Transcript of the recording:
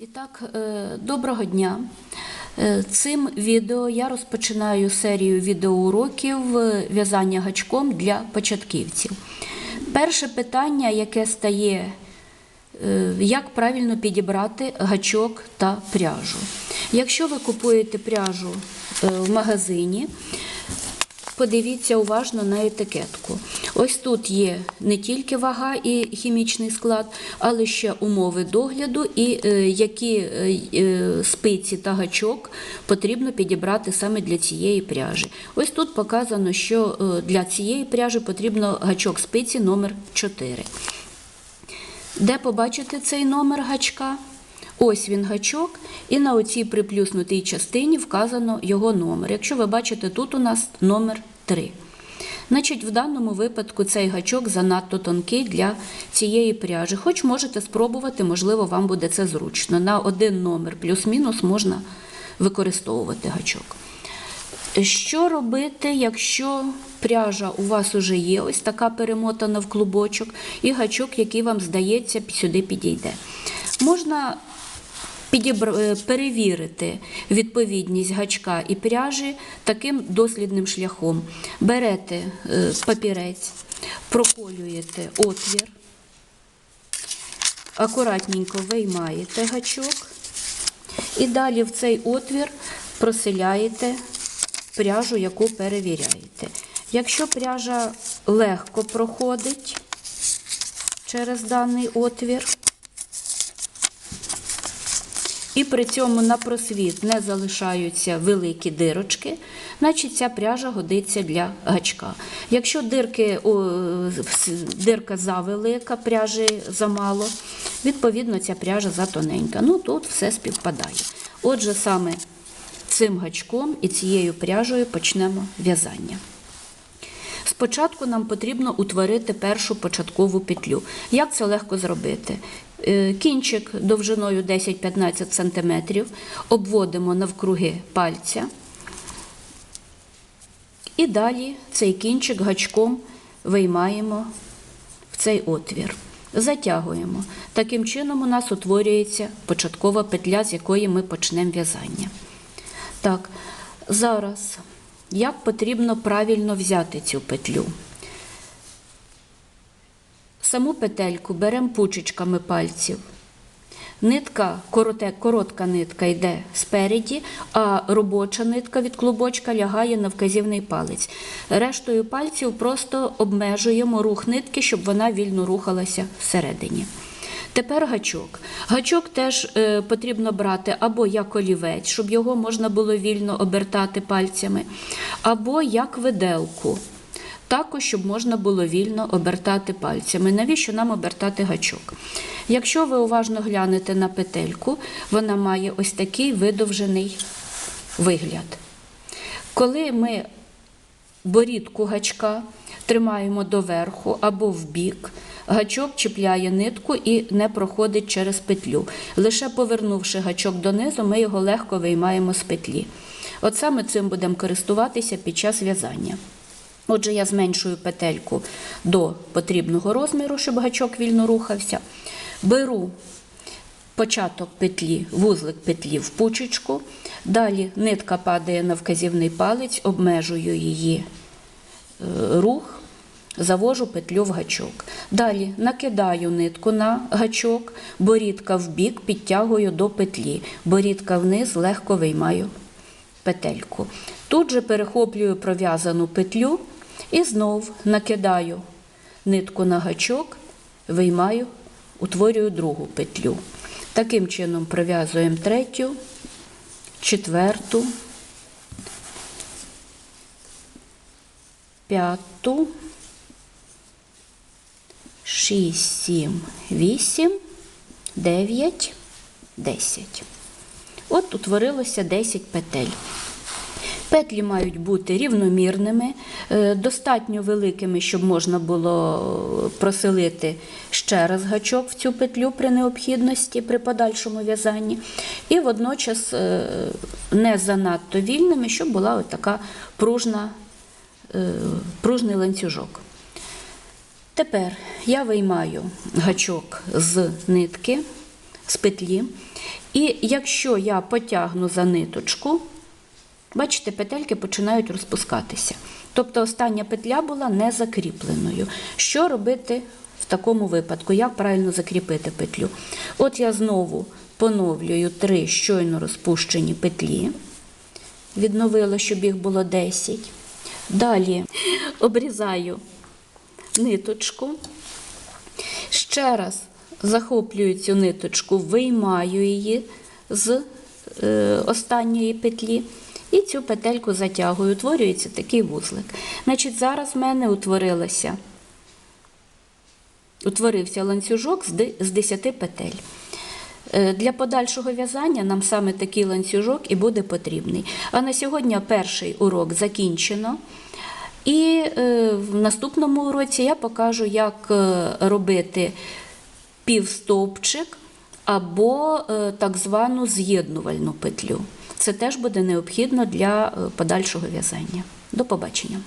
І так, е, доброго дня. Е, Цим відео я розпочинаю серію відеоуроків е, в'язання гачком для початківців. Перше питання, яке стає, як правильно підібрати гачок та пряжу. Якщо ви купуєте пряжу в магазині, Подивіться уважно на етикетку. Ось тут є не тільки вага і хімічний склад, але ще умови догляду і е, які е, е, спиці та гачок потрібно підібрати саме для цієї пряжі. Ось тут показано, що для цієї пряжі потрібно гачок спиці номер 4. Де побачити цей номер гачка? Ось він гачок, і на оцій приплюснутій частині вказано його номер. Якщо ви бачите, тут у нас номер 3. Значить, в даному випадку цей гачок занадто тонкий для цієї пряжі. Хоч можете спробувати, можливо, вам буде це зручно. На один номер плюс-мінус можна використовувати гачок. Що робити, якщо пряжа у вас уже є, ось така перемотана в клубочок, і гачок, який вам здається, сюди підійде? Можна підібр... е, перевірити відповідність гачка і пряжі таким дослідним шляхом. Берете е, папірець, проколюєте отвір, акуратненько виймаєте гачок і далі в цей отвір проселяєте пряжу, яку перевіряєте. Якщо пряжа легко проходить через даний отвір, і при цьому на просвіт не залишаються великі дирочки, значить ця пряжа годиться для гачка. Якщо дирки, о, дирка завелика, пряжі замало, відповідно ця пряжа затоненька. Ну тут все співпадає. Отже, саме цим гачком і цією пряжею почнемо в'язання. Спочатку нам потрібно утворити першу початкову петлю. Як це легко зробити? Е, Кінчик довжиною 10-15 см обводимо навкруги пальця. І далі цей кінчик гачком виймаємо в цей отвір. Затягуємо. Таким чином у нас утворюється початкова петля, з якої ми почнемо в'язання. Так, зараз як потрібно правильно взяти цю петлю? Саму петельку беремо пучечками пальців. Нитка, короте, коротка нитка йде спереді, а робоча нитка від клубочка лягає на вказівний палець. Рештою пальців просто обмежуємо рух нитки, щоб вона вільно рухалася всередині. Тепер гачок. Гачок теж е, потрібно брати або як олівець, щоб його можна було вільно обертати пальцями, або як виделку. Також, щоб можна було вільно обертати пальцями. Навіщо нам обертати гачок? Якщо ви уважно глянете на петельку, вона має ось такий видовжений вигляд. Коли ми борідку гачка тримаємо доверху або в бік, гачок чіпляє нитку і не проходить через петлю. Лише повернувши гачок донизу, ми його легко виймаємо з петлі. От саме цим будемо користуватися під час в'язання. Отже, я зменшую петельку до потрібного розміру, щоб гачок вільно рухався. Беру початок петлі, вузлик петлі в пучечку. Далі нитка падає на вказівний палець, обмежую її е, рух, завожу петлю в гачок. Далі накидаю нитку на гачок, борідка в бік підтягую до петлі, борідка вниз легко виймаю петельку. Тут же перехоплюю пров'язану петлю і знов накидаю нитку на гачок, виймаю, утворюю другу петлю. Таким чином пров'язуємо третю, четверту, п'яту, шість, сім, вісім, дев'ять, десять. От утворилося 10 петель. Петлі мають бути рівномірними, е, достатньо великими, щоб можна було проселити ще раз гачок в цю петлю при необхідності, при подальшому в'язанні. І водночас е, не занадто вільними, щоб була така пружна, е, пружний ланцюжок. Тепер я виймаю гачок з нитки, з петлі. І якщо я потягну за ниточку, бачите, петельки починають розпускатися. Тобто остання петля була не закріпленою. Що робити в такому випадку? Як правильно закріпити петлю? От я знову поновлюю три щойно розпущені петлі. Відновила, щоб їх було 10. Далі обрізаю ниточку. Ще раз захоплюю цю ниточку, виймаю її з е, останньої петлі. І цю петельку затягую, утворюється такий вузлик. Значить, зараз в мене утворилося, утворився ланцюжок з 10 петель. Е, Для подальшого в'язання нам саме такий ланцюжок і буде потрібний. А на сьогодні перший урок закінчено. І е, в наступному уроці я покажу, як е, робити півстовпчик або е, так звану з'єднувальну петлю. Це теж буде необхідно для подальшого в'язання. До побачення.